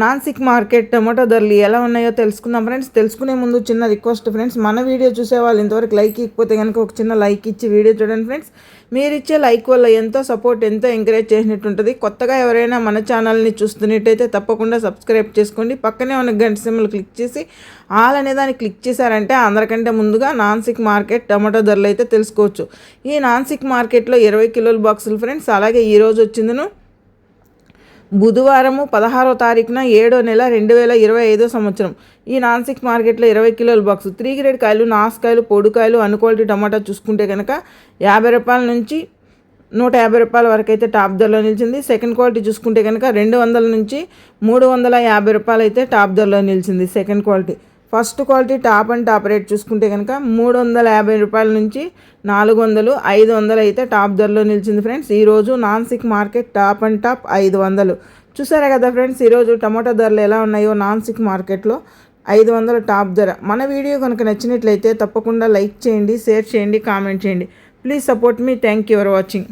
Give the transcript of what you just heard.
Nashik market tomato ధరలు ఎలా ఉన్నాయో తెలుసుకుందాం ఫ్రెండ్స్. తెలుసుకునే ముందు చిన్న రిక్వెస్ట్ ఫ్రెండ్స్. మన వీడియో చూసే వాళ్ళు ఇంతవరకు లైక్ ఇకపోతే కనుక ఒక చిన్న లైక్ ఇచ్చి వీడియో చూడండి ఫ్రెండ్స్. మీరు ఇచ్చే లైక్ వల్ల ఎంతో సపోర్ట్ ఎంతో ఎంకరేజ్ చేసినట్టు ఉంటుంది కొత్తగా ఎవరైనా మన ఛానల్ని చూస్తున్నట్టయితే తప్పకుండా సబ్స్క్రైబ్ చేసుకోండి. పక్కనే ఉన్న గంట సిమ్లు క్లిక్ చేసి ఆల్ అనే దాన్ని క్లిక్ చేశారంటే అందరికంటే ముందుగా నాన్సిక్ మార్కెట్ టమాటో ధరలు అయితే తెలుసుకోవచ్చు. ఈ నాన్సిక్ మార్కెట్లో ఇరవై కిలోల బాక్సులు ఫ్రెండ్స్. అలాగే ఈరోజు వచ్చిందను బుధవారము పదహారో తారీఖున ఏడో నెల రెండు వేల ఇరవై ఐదో సంవత్సరం. ఈ నాన్సిక్ మార్కెట్లో ఇరవై కిలోల బాక్స్ త్రీ గ్రేడ్ కాయలు నాసుకాయలు పొడికాయలు అన్ క్వాలిటీ టమాటా చూసుకుంటే కనుక యాభై రూపాయల నుంచి నూట యాభై రూపాయల వరకు అయితే టాప్ ధరలో నిలిచింది. సెకండ్ క్వాలిటీ చూసుకుంటే కనుక రెండు వందల నుంచి మూడు వందల యాభై రూపాయలు అయితే టాప్ ధరలో నిలిచింది second quality. First quality top and top rate చూసుకుంటే కనుక మూడు వందల యాభై రూపాయల నుంచి నాలుగు వందలు ఐదు వందలు అయితే టాప్ ధరలో నిలిచింది ఫ్రెండ్స్. ఈరోజు Nashik market top and top ఐదు వందలు. చూసారా కదా ఫ్రెండ్స్ ఈరోజు టమాటా ధరలు ఎలా ఉన్నాయో నాన్సిక్ మార్కెట్లో ఐదు వందల టాప్ ధర. మన వీడియో కనుక నచ్చినట్లయితే తప్పకుండా లైక్ చేయండి షేర్ చేయండి కామెంట్ చేయండి. Please support me. Thank you for watching.